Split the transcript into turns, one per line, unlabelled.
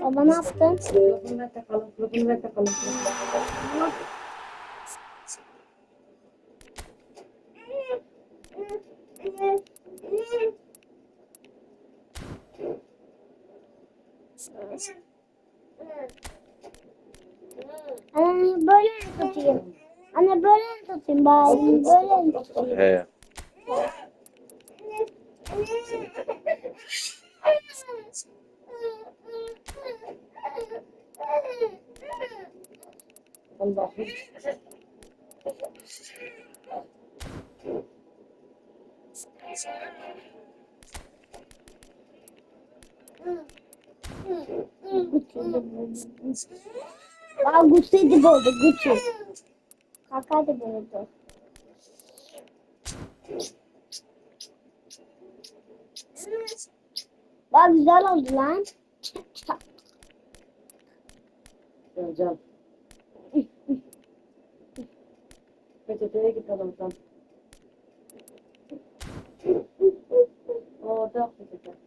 Baba ne yaptın?
Ver takalım, ver takalım.
Anne böyle mi tutayım? Anne böyle mi tutayım bari? Böyle mi tutayım?
He.
Allah'ım.
Bak Gucci de oldu Gucci. Kaka da oldu. Bak güzel oldu lan.
Can. Peçeteye git sen. Orada peçete.